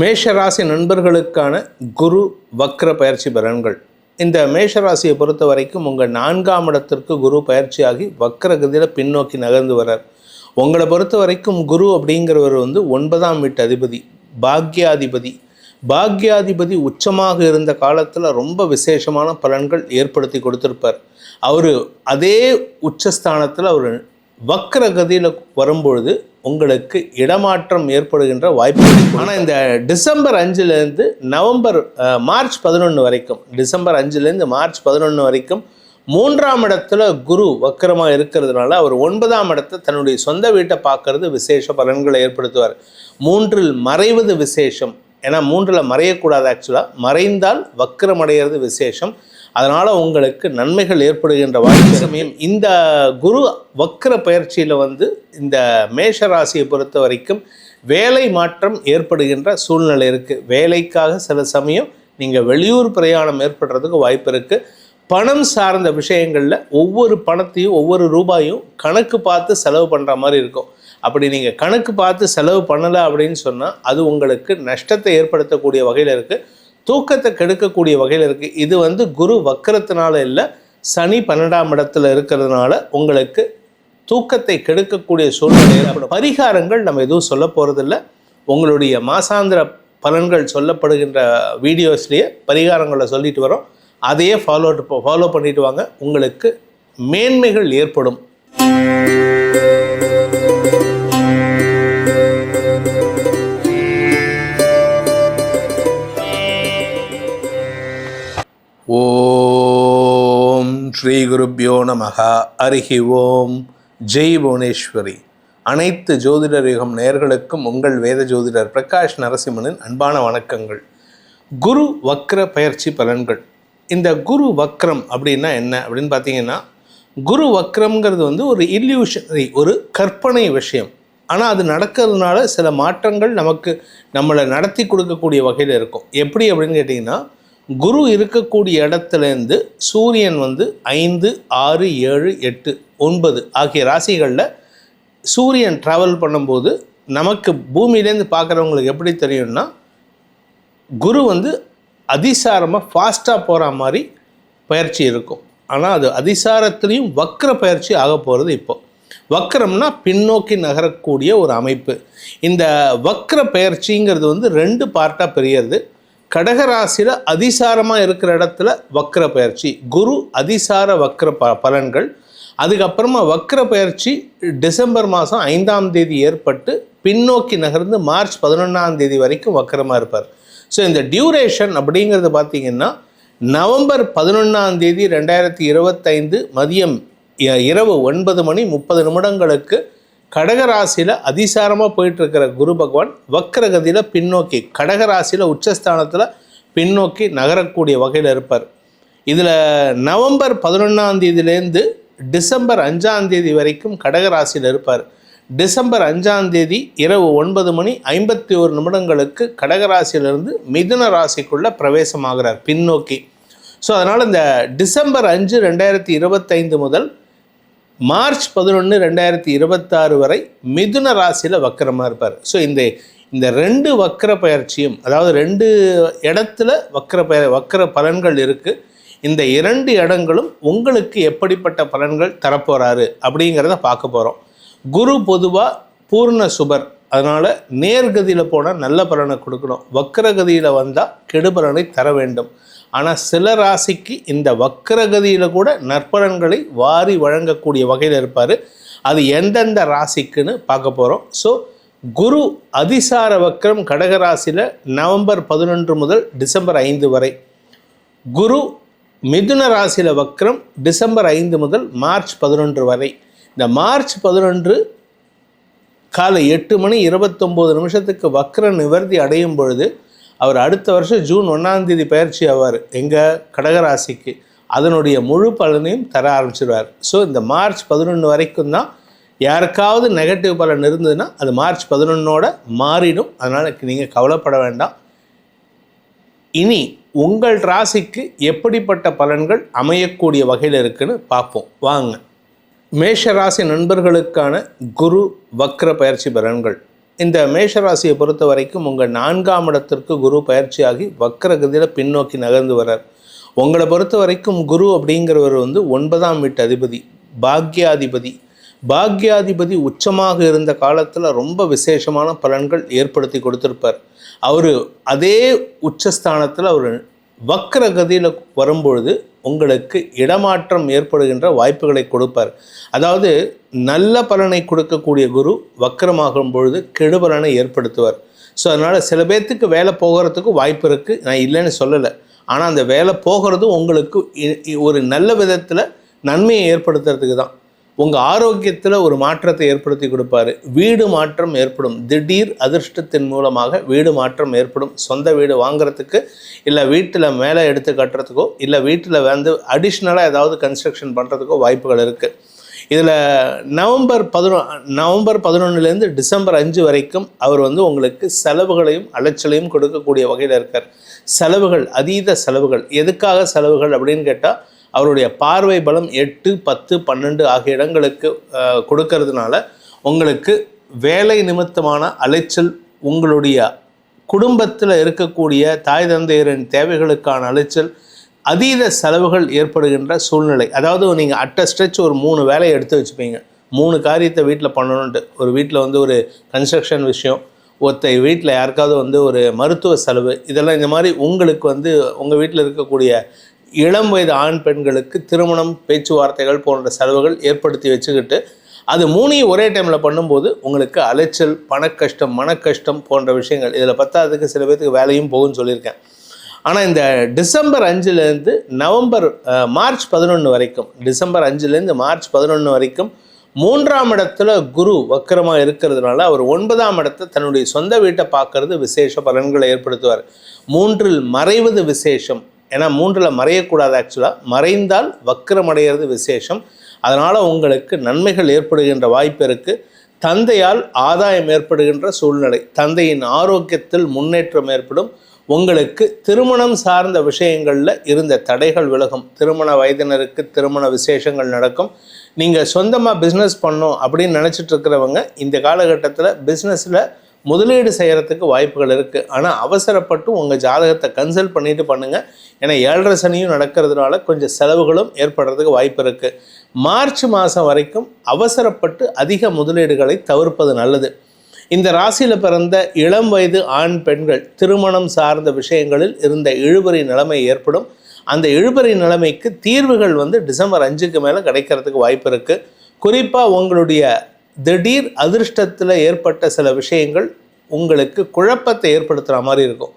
மேஷராசி நண்பர்களுக்கான குரு வக்ர பயிற்சி பலன்கள். இந்த மேஷராசியை பொறுத்த வரைக்கும் உங்கள் நான்காம் இடத்திற்கு குரு பயிற்சியாகி வக்ரகதியில் பின்னோக்கி நகர்ந்து வரார் உங்களை பொறுத்த வரைக்கும் குரு அப்படிங்கிறவர் வந்து ஒன்பதாம் வீட்டு அதிபதி பாக்யாதிபதி. பாக்யாதிபதி உச்சமாக இருந்த காலத்தில் ரொம்ப விசேஷமான பலன்கள் ஏற்படுத்தி கொடுத்துருப்பார். அவர் அதே உச்சஸ்தானத்தில் அவர் வக்ர கதியில் வரும்பொழுது உங்களுக்கு இடமாற்றம் ஏற்படுகின்ற வாய்ப்பு ஆனால் இந்த டிசம்பர் அஞ்சுலேருந்து நவம்பர் மார்ச் பதினொன்று வரைக்கும் டிசம்பர் அஞ்சுலேருந்து மார்ச் பதினொன்று வரைக்கும் மூன்றாம் இடத்துல குரு வக்கரமாக இருக்கிறதுனால அவர் ஒன்பதாம் இடத்தை தன்னுடைய சொந்த வீட்டை பார்க்கறது விசேஷ பலன்களை ஏற்படுத்துவார். மூன்றில் மறைவது விசேஷம். ஏன்னா மூன்றில் மறையக்கூடாது ஆக்சுவலாக மறைந்தால் வக்கரம் அடைகிறது விசேஷம். அதனால் உங்களுக்கு நன்மைகள் ஏற்படுகின்ற வாய்ப்பு சமயம் இந்த குரு வக்கர பயிற்சியில் வந்து இந்த மேஷ ராசியை பொறுத்த வரைக்கும் வேலை மாற்றம் ஏற்படுகின்ற சூழ்நிலை இருக்குது வேலைக்காக சில சமயம் நீங்கள் வெளியூர் பிரயாணம் ஏற்படுறதுக்கு வாய்ப்பு இருக்குது பணம் சார்ந்த விஷயங்களில் ஒவ்வொரு பணத்தையும் ஒவ்வொரு ரூபாயும் கணக்கு பார்த்து செலவு பண்ணுற மாதிரி இருக்கும். அப்படி நீங்கள் கணக்கு பார்த்து செலவு பண்ணலை அப்படின்னு சொன்னால் அது உங்களுக்கு நஷ்டத்தை ஏற்படுத்தக்கூடிய வகையில் இருக்குது தூக்கத்தை கெடுக்கக்கூடிய வகையில் இருக்குது இது வந்து குரு வக்கரத்தினால இல்லை சனி பன்னெண்டாம் இடத்துல இருக்கிறதுனால உங்களுக்கு தூக்கத்தை கெடுக்கக்கூடிய சூழ்நிலை ஏற்படும். பரிகாரங்கள் நம்ம எதுவும் சொல்ல போகிறதில்ல உங்களுடைய மாசாந்திர பலன்கள் சொல்லப்படுகின்ற வீடியோஸ்லேயே பரிகாரங்களை சொல்லிட்டு வரோம். அதையே ஃபாலோ ஃபாலோ பண்ணிட்டு வாங்க. உங்களுக்கு மேன்மைகள் ஏற்படும். ஸ்ரீ குருப்பியோ நமக. அருகி ஓம் ஜெய் புவனேஸ்வரி. அனைத்து ஜோதிடர் யுகம் நேயர்களுக்கும் உங்கள் வேத ஜோதிடர் பிரகாஷ் நரசிம்மனின் அன்பான வணக்கங்கள். குரு வக்ர பயிற்சி பலன்கள். இந்த குரு வக்ரம் அப்படின்னா என்ன? அப்படின்னு பார்த்தீங்கன்னா குரு வக்ரம்ங்கிறது வந்து ஒரு இல்யூஷனரி ஒரு கற்பனை விஷயம். ஆனால் அது நடக்கிறதுனால சில மாற்றங்கள் நமக்கு நம்மளை நடத்தி கொடுக்கக்கூடிய வகையில் இருக்கும். எப்படி அப்படின்னு கேட்டிங்கன்னா குரு இருக்கக்கூடிய இடத்துலேருந்து சூரியன் வந்து ஐந்து ஆறு ஏழு எட்டு ஒன்பது ஆகிய ராசிகளில் சூரியன் ட்ராவல் பண்ணும்போது நமக்கு பூமியிலேருந்து பார்க்குறவங்களுக்கு எப்படி தெரியும்னா குரு வந்து அதிசாரமாக ஃபாஸ்ட்டாக போகிற மாதிரி பயிற்சி இருக்கும். ஆனால் அது அதிசாரத்துலேயும் வக்கர பயிற்சி ஆக போகிறது இப்போ. வக்கரம்னா பின்னோக்கி நகரக்கூடிய ஒரு அமைப்பு. இந்த வக்ர பயிற்சிங்கிறது வந்து ரெண்டு பார்ட்டாக பெரியது கடகராசியில் அதிசாரமாக இருக்கிற இடத்துல வக்ர பயிற்சி குரு அதிசார வக்ர ப பலன்கள். அதுக்கப்புறமா வக்ர பயிற்சி டிசம்பர் மாதம் ஐந்தாம் தேதி ஏற்பட்டு பின்னோக்கி நகர்ந்து மார்ச் பதினொன்றாம் தேதி வரைக்கும் வக்கரமாக இருப்பார். ஸோ இந்த டியூரேஷன் அப்படிங்கிறது பார்த்தீங்கன்னா நவம்பர் பதினொன்றாம் தேதி ரெண்டாயிரத்தி இருபத்தைந்து மதியம் இரவு ஒன்பது மணி முப்பது நிமிடங்களுக்கு கடகராசியில் அதிசாரமாக போயிட்டுருக்கிற குரு பகவான் வக்ரகதியில் பின்னோக்கி கடகராசியில் உச்சஸ்தானத்தில் பின்னோக்கி நகரக்கூடிய வகையில் இருப்பார். இதில் நவம்பர் பதினொன்றாம் தேதியிலேருந்து டிசம்பர் அஞ்சாம் தேதி வரைக்கும் கடகராசியில் இருப்பார். டிசம்பர் அஞ்சாம் தேதி இரவு ஒன்பது மணி ஐம்பத்தி ஒரு நிமிடங்களுக்கு கடகராசியிலிருந்து மிதுன ராசிக்குள்ளே பிரவேசமாகிறார் பின்னோக்கி. ஸோ அதனால் இந்த டிசம்பர் அஞ்சு ரெண்டாயிரத்தி இருபத்தைந்து முதல் மார்ச் பதினொன்று ரெண்டாயிரத்தி இருபத்தாறு வரை மிதுன ராசியில் வக்கரமாக இருப்பார். ஸோ இந்த இந்த ரெண்டு வக்கர பயிற்சியும் அதாவது ரெண்டு இடத்துல வக்கர பய வக்கர பலன்கள் இருக்குது இந்த இரண்டு இடங்களும் உங்களுக்கு எப்படிப்பட்ட பலன்கள் தரப்போகிறாரு அப்படிங்கிறத பார்க்க போகிறோம் குரு பொதுவாக பூர்ண சுபர். அதனால் நேர்கதியில் போனால் நல்ல பலனை கொடுக்கணும். வக்கரகதியில் வந்தால் கெடுபலனை தர வேண்டும். ஆனால் சில ராசிக்கு இந்த வக்கரகதியில் கூட நற்பலன்களை வாரி வழங்கக்கூடிய வகையில் இருப்பார். அது எந்தெந்த ராசிக்குன்னு பார்க்க போகிறோம் ஸோ குரு அதிசார வக்கரம் கடகராசியில் நவம்பர் பதினொன்று முதல் டிசம்பர் ஐந்து வரை. குரு மிதுன ராசியில் வக்ரம் டிசம்பர் ஐந்து முதல் மார்ச் பதினொன்று வரை. இந்த மார்ச் பதினொன்று காலை எட்டு மணி இருபத்தொம்போது நிமிஷத்துக்கு வக்ர நிவர்த்தி அடையும் பொழுது அவர் அடுத்த வருஷம் ஜூன் ஒன்றாந்தேதி பயிற்சி ஆவார் எங்கள் கடகராசிக்கு. அதனுடைய முழு பலனையும் தர ஆரம்பிச்சிடுவார் ஸோ இந்த மார்ச் பதினொன்று வரைக்கும் தான் யாருக்காவது நெகட்டிவ் பலன் இருந்ததுன்னா அது மார்ச் பதினொன்னோட மாறிடும். அதனால் நீங்கள் கவலைப்பட வேண்டாம். இனி உங்கள் ராசிக்கு எப்படிப்பட்ட பலன்கள் அமையக்கூடிய வகையில் இருக்குன்னு பார்ப்போம். வாங்க. மேஷ ராசி நண்பர்களுக்கான குரு வக்ர பயிற்சி பலன்கள். இந்த மேஷராசியை பொறுத்த வரைக்கும் உங்கள் நான்காம் இடத்திற்கு குரு பயிற்சியாகி வக்கரகதியில் பின்னோக்கி நகர்ந்து வரார் உங்களை பொறுத்த வரைக்கும் குரு அப்படிங்கிறவர் வந்து ஒன்பதாம் வீட்டு அதிபதி பாக்யாதிபதி. பாக்யாதிபதி உச்சமாக இருந்த காலத்தில் ரொம்ப விசேஷமான பலன்கள் ஏற்படுத்தி கொடுத்துருப்பார். அவர் அதே உச்சஸ்தானத்தில் அவர் வக்ர கதியில் வரும்பொழுது உங்களுக்கு இடமாற்றம் ஏற்படுகின்ற வாய்ப்புகளை கொடுப்பார். அதாவது நல்ல பலனை கொடுக்கக்கூடிய குரு வக்கரமாகும் பொழுது கெடுபலனை ஏற்படுத்துவார். ஸோ அதனால் சில பேர்த்துக்கு வேலை போகிறதுக்கு வாய்ப்பு இருக்குது நான் இல்லைன்னு சொல்லலை. ஆனால் அந்த வேலை போகிறதும் உங்களுக்கு இ- இ- ஒரு நல்ல விதத்தில் நன்மையை ஏற்படுத்துறதுக்கு தான். உங்கள் ஆரோக்கியத்தில் ஒரு மாற்றத்தை ஏற்படுத்தி கொடுப்பாரு. வீடு மாற்றம் ஏற்படும். திடீர் அதிர்ஷ்டத்தின் மூலமாக வீடு மாற்றம் ஏற்படும். சொந்த வீடு வாங்குறதுக்கு இல்லை வீட்டில் மேலே எடுத்து கட்டுறதுக்கோ இல்லை வீட்டில் வந்து அடிஷ்னலாக ஏதாவது கன்ஸ்ட்ரக்ஷன் பண்ணுறதுக்கோ வாய்ப்புகள் இருக்குது இதில் நவம்பர் பதினொ நவம்பர் பதினொன்றுலேருந்து டிசம்பர் அஞ்சு வரைக்கும் அவர் வந்து உங்களுக்கு செலவுகளையும் அலைச்சலையும் கொடுக்கக்கூடிய வகையில் இருக்கார். செலவுகள் அதீத செலவுகள். எதுக்காக செலவுகள் அப்படின்னு கேட்டால் அவருடைய பார்வை பலம் எட்டு பத்து பன்னெண்டு ஆகிய இடங்களுக்கு கொடுக்கறதுனால உங்களுக்கு வேலை நிமித்தமான அலைச்சல் உங்களுடைய குடும்பத்தில் இருக்கக்கூடிய தாய் தந்தையரின் தேவைகளுக்கான அலைச்சல் அதீத செலவுகள் ஏற்படுகின்ற சூழ்நிலை. அதாவது நீங்கள் அட்ட ஸ்ட்ரெச் ஒரு மூணு வேலையை எடுத்து வச்சுப்பீங்க. மூணு காரியத்தை வீட்டில் பண்ணணுன்ட்டு ஒரு வீட்டில் வந்து ஒரு கன்ஸ்ட்ரக்ஷன் விஷயம் ஒருத்த வீட்டில் யாருக்காவது வந்து ஒரு மருத்துவ செலவு இதெல்லாம் இந்த மாதிரி உங்களுக்கு வந்து உங்கள் வீட்டில் இருக்கக்கூடிய இளம் வயது ஆண் பெண்களுக்கு திருமணம் பேச்சுவார்த்தைகள் போன்ற செலவுகள் ஏற்படுத்தி வச்சுக்கிட்டு அது மூணையும் ஒரே டைமில் பண்ணும்போது உங்களுக்கு அலைச்சல் பணக்கஷ்டம் மனக்கஷ்டம் போன்ற விஷயங்கள் இதில் பத்தாததுக்கு சில பேர்த்துக்கு வேலையும் போகும்னு சொல்லியிருக்கேன். ஆனால் இந்த டிசம்பர் அஞ்சுலேருந்து நவம்பர் மார்ச் பதினொன்று வரைக்கும் டிசம்பர் அஞ்சுலேருந்து மார்ச் பதினொன்று வரைக்கும் மூன்றாம் இடத்துல குரு வக்கரமாக இருக்கிறதுனால அவர் ஒன்பதாம் இடத்தை தன்னுடைய சொந்த வீட்டை பார்க்கறது விசேஷ பலன்களை ஏற்படுத்துவார். மூன்றில் மறைவது விசேஷம். ஏன்னா மூன்றில் மறையக்கூடாது ஆக்சுவலாக மறைந்தால் வக்கரம் அடைகிறது விசேஷம். அதனால் உங்களுக்கு நன்மைகள் ஏற்படுகின்ற வாய்ப்பு இருக்குது தந்தையால் ஆதாயம் ஏற்படுகின்ற சூழ்நிலை. தந்தையின் ஆரோக்கியத்தில் முன்னேற்றம் ஏற்படும். உங்களுக்கு திருமணம் சார்ந்த விஷயங்களில் இருந்த தடைகள் விலகும். திருமண வயதினருக்கு திருமண விசேஷங்கள் நடக்கும். நீங்கள் சொந்தமாக பிஸ்னஸ் பண்ணோம் அப்படின்னு நினச்சிட்டு இருக்கிறவங்க இந்த காலகட்டத்தில் பிஸ்னஸில் முதலீடு செய்கிறதுக்கு வாய்ப்புகள் இருக்குது ஆனால் அவசரப்பட்டு உங்கள் ஜாதகத்தை கன்சல்ட் பண்ணிட்டு பண்ணுங்கள் ஏன்னா ஏழரை சனியும் நடக்கிறதுனால கொஞ்சம் செலவுகளும் ஏற்படுறதுக்கு வாய்ப்பு இருக்குது மார்ச் மாதம் வரைக்கும் அவசரப்பட்டு அதிக முதலீடுகளை தவிர்ப்பது நல்லது. இந்த ராசியில் பிறந்த இளம் வயது ஆண் பெண்கள் திருமணம் சார்ந்த விஷயங்களில் இருந்த இழுபறி நிலைமை ஏற்படும். அந்த இழுபறி நிலைமைக்கு தீர்வுகள் வந்து டிசம்பர் அஞ்சுக்கு மேலே கிடைக்கிறதுக்கு வாய்ப்பு இருக்குது குறிப்பாக உங்களுடைய திடீர் அதிர்ஷ்டத்தில் ஏற்பட்ட சில விஷயங்கள் உங்களுக்கு குழப்பத்தை ஏற்படுத்துகிற மாதிரி இருக்கும்.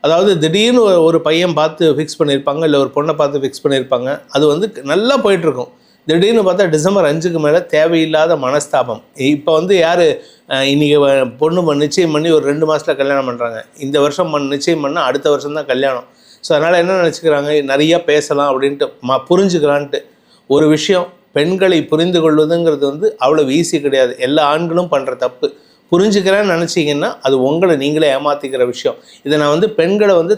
அதாவது திடீர்னு ஒரு- ஒரு பையன் பார்த்து ஃபிக்ஸ் பண்ணியிருப்பாங்க இல்லை ஒரு பொண்ணை பார்த்து ஃபிக்ஸ் பண்ணியிருப்பாங்க அது வந்து நல்லா போயிட்டுருக்கும். திடீர்னு பார்த்தா டிசம்பர் அஞ்சுக்கு மேலே தேவையில்லாத மனஸ்தாபம். இப்போ வந்து யார் இன்றைக்கி பொண்ணு நிச்சயம் பண்ணி ஒரு ரெண்டு மாதத்தில் கல்யாணம் பண்ணுறாங்க இந்த வருஷம் மண் நிச்சயம் பண்ணால் அடுத்த வருஷம் தான் கல்யாணம். ஸோ அதனால் என்ன நினச்சிக்கிறாங்க? நிறையா பேசலாம் அப்படின்ட்டு மா புரிஞ்சுக்கலான்ட்டு. ஒரு விஷயம் பெண்களை புரிந்து கொள்வதுங்கிறது வந்து அவ்வளோ ஈஸி கிடையாது. எல்லா ஆண்களும் பண்ணுற தப்பு. புரிஞ்சுக்கிறேன்னு நினச்சிங்கன்னா அது உங்களை நீங்களே ஏமாற்றிக்கிற விஷயம். இதை நான் வந்து பெண்களை வந்து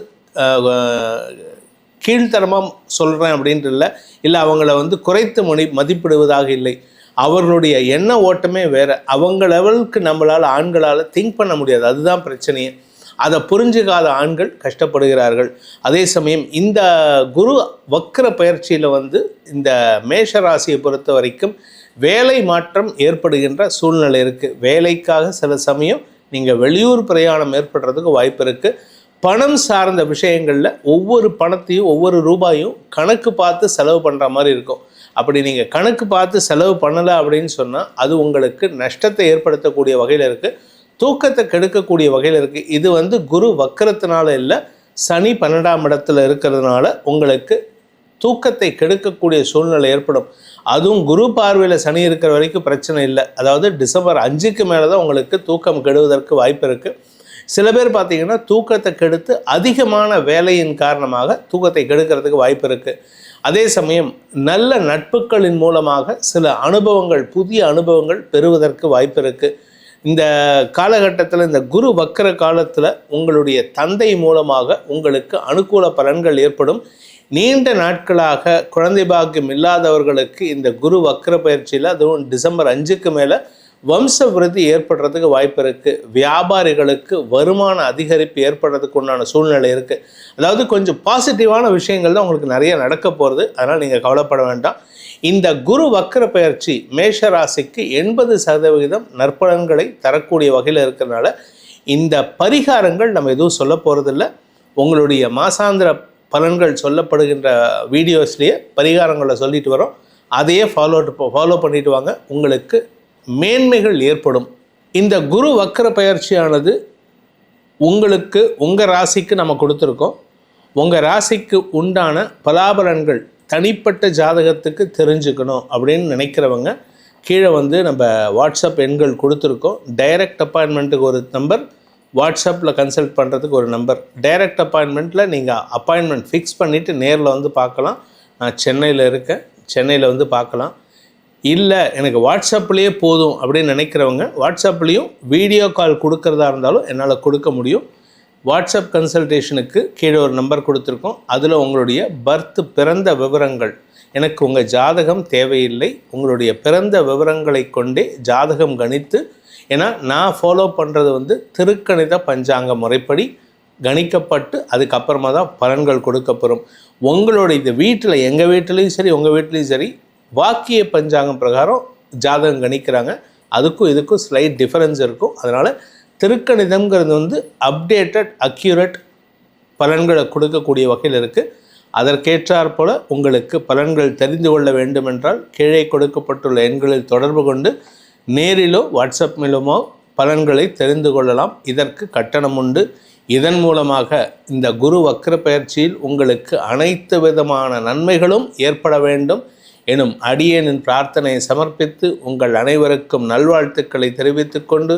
கீழ்த்தரமாக சொல்கிறேன் அப்படின்ட்டு இல்லை. இல்லை அவங்கள வந்து குறைத்து மதி மதிப்பிடுவதாக இல்லை. அவர்களுடைய எண்ண ஓட்டமே வேறு. அவங்க லெவலுக்கு நம்மளால் ஆண்களால் திங்க் பண்ண முடியாது. அதுதான் பிரச்சனையே. அதை புரிஞ்சுக்காத ஆண்கள் கஷ்டப்படுகிறார்கள். அதே சமயம் இந்த குரு வக்கர பயிற்சியில் வந்து இந்த மேஷ ராசியை பொறுத்த வரைக்கும் வேலை மாற்றம் ஏற்படுகின்ற சூழ்நிலை இருக்குது வேலைக்காக சில சமயம் நீங்கள் வெளியூர் பிரயாணம் ஏற்படுறதுக்கு வாய்ப்பு இருக்குது பணம் சார்ந்த விஷயங்களில் ஒவ்வொரு பணத்தையும் ஒவ்வொரு ரூபாயும் கணக்கு பார்த்து செலவு பண்ணுற மாதிரி இருக்கும். அப்படி நீங்கள் கணக்கு பார்த்து செலவு பண்ணலை அப்படின்னு சொன்னால் அது உங்களுக்கு நஷ்டத்தை ஏற்படுத்தக்கூடிய வகையில் இருக்குது தூக்கத்தை கெடுக்கக்கூடிய வகையில் இருக்குது இது வந்து குரு வக்கரத்தினால இல்லை சனி பன்னெண்டாம் இடத்துல இருக்கிறதுனால உங்களுக்கு தூக்கத்தை கெடுக்கக்கூடிய சூழ்நிலை ஏற்படும். அதுவும் குரு பார்வையில் சனி இருக்கிற வரைக்கும் பிரச்சனை இல்லை. அதாவது டிசம்பர் அஞ்சுக்கு மேலே தான் உங்களுக்கு தூக்கம் கெடுவதற்கு வாய்ப்பு இருக்குது சில பேர் பார்த்திங்கன்னா தூக்கத்தை கெடுத்து அதிகமான வேலையின் காரணமாக தூக்கத்தை கெடுக்கிறதுக்கு வாய்ப்பு இருக்குது அதே சமயம் நல்ல நட்புகளின் மூலமாக சில அனுபவங்கள் புதிய அனுபவங்கள் பெறுவதற்கு வாய்ப்பு இருக்குது இந்த காலகட்டத்தில் இந்த குரு வக்கர காலத்தில் உங்களுடைய தந்தை மூலமாக உங்களுக்கு அனுகூல பலன்கள் ஏற்படும். நீண்ட நாட்களாக குழந்தை பாக்கியம் இல்லாதவர்களுக்கு இந்த குரு வக்கர பயிற்சியில் அதுவும் டிசம்பர் அஞ்சுக்கு மேலே வம்ச விருத்தி ஏற்படுறதுக்கு வாய்ப்பு இருக்குது வியாபாரிகளுக்கு வருமான அதிகரிப்பு ஏற்படுறதுக்கு உண்டான சூழ்நிலை இருக்குது அதாவது கொஞ்சம் பாசிட்டிவான விஷயங்கள் தான் உங்களுக்கு நிறைய நடக்க போகிறது அதனால் நீங்கள் கவலைப்பட வேண்டாம். இந்த குரு வக்கர பயிற்சி மேஷ ராசிக்கு எண்பது சதவிகிதம் நற்பலன்களை தரக்கூடிய வகையில் இருக்கிறதுனால இந்த பரிகாரங்கள் நம்ம எதுவும் சொல்ல போகிறதில்ல உங்களுடைய மாசாந்திர பலன்கள் சொல்லப்படுகின்ற வீடியோஸ்லேயே பரிகாரங்களை சொல்லிட்டு வரோம். அதையே ஃபாலோ ஃபாலோ பண்ணிட்டு வாங்க. உங்களுக்கு மேன்மைகள் ஏற்படும். இந்த குரு வக்கர பயிற்சியானது உங்களுக்கு உங்கள் ராசிக்கு நம்ம கொடுத்துருக்கோம். உங்கள் ராசிக்கு உண்டான பலாபலன்கள் தனிப்பட்ட ஜாதகத்துக்கு தெரிஞ்சுக்கணும் அப்படின்னு நினைக்கிறவங்க கீழே வந்து நம்ம வாட்ஸ்அப் எண்கள் கொடுத்துருக்கோம். டைரக்ட் அப்பாயின்மெண்ட்டுக்கு ஒரு நம்பர் வாட்ஸ்அப்பில் கன்சல்ட் பண்ணுறதுக்கு ஒரு நம்பர் டைரக்ட் அப்பாயின்மெண்ட்டில் நீங்கள் அப்பாயின்மெண்ட் ஃபிக்ஸ் பண்ணிவிட்டு நேரில் வந்து பார்க்கலாம். நான் சென்னையில் இருக்கேன். சென்னையில் வந்து பார்க்கலாம். இல்லை எனக்கு வாட்ஸ்அப்லேயே போதும் அப்படின்னு நினைக்கிறவங்க வாட்ஸ்அப்லேயும் வீடியோ கால் கொடுக்கறதா இருந்தாலும் என்னால் கொடுக்க முடியும். வாட்ஸ்அப் கன்சல்டேஷனுக்கு கீழே ஒரு நம்பர் கொடுத்துருக்கோம். அதில் உங்களுடைய பர்த் பிறந்த விவரங்கள். எனக்கு உங்கள் ஜாதகம் தேவையில்லை. உங்களுடைய பிறந்த விவரங்களை கொண்டே ஜாதகம் கணித்து ஏன்னா நான் ஃபாலோ பண்ணுறது வந்து திருக்கணித பஞ்சாங்க முறைப்படி கணிக்கப்பட்டு அதுக்கப்புறமா தான் பலன்கள் கொடுக்கப்படும் உங்களுடைய இந்த வீட்டில் எங்கள் வீட்டிலையும் சரி உங்கள் வீட்லேயும் சரி வாக்கிய பஞ்சாங்கம் பிரகாரம் ஜாதகம் கணிக்கிறாங்க. அதுக்கும் இதுக்கும் ஸ்லைட் டிஃபரன்ஸ் இருக்கும். அதனால் திருக்கணிதம்ங்கிறது வந்து அப்டேட்டட் அக்யூரேட் பலன்களை கொடுக்கக்கூடிய வகையில் இருக்குது அதற்கேற்றாற் போல உங்களுக்கு பலன்கள் தெரிந்து கொள்ள வேண்டுமென்றால் கீழே கொடுக்கப்பட்டுள்ள எண்களில் தொடர்பு கொண்டு நேரிலோ வாட்ஸ்அப் மூலமோ பலன்களை தெரிந்து கொள்ளலாம். இதற்கு கட்டணம் உண்டு. இதன் மூலமாக இந்த குரு வக்ர பயிற்சியில் உங்களுக்கு அனைத்து விதமான நன்மைகளும் ஏற்பட வேண்டும் எனும் அடியேனின் பிரார்த்தனையை சமர்ப்பித்து உங்கள் அனைவருக்கும் நல்வாழ்த்துக்களை தெரிவித்துக்கொண்டு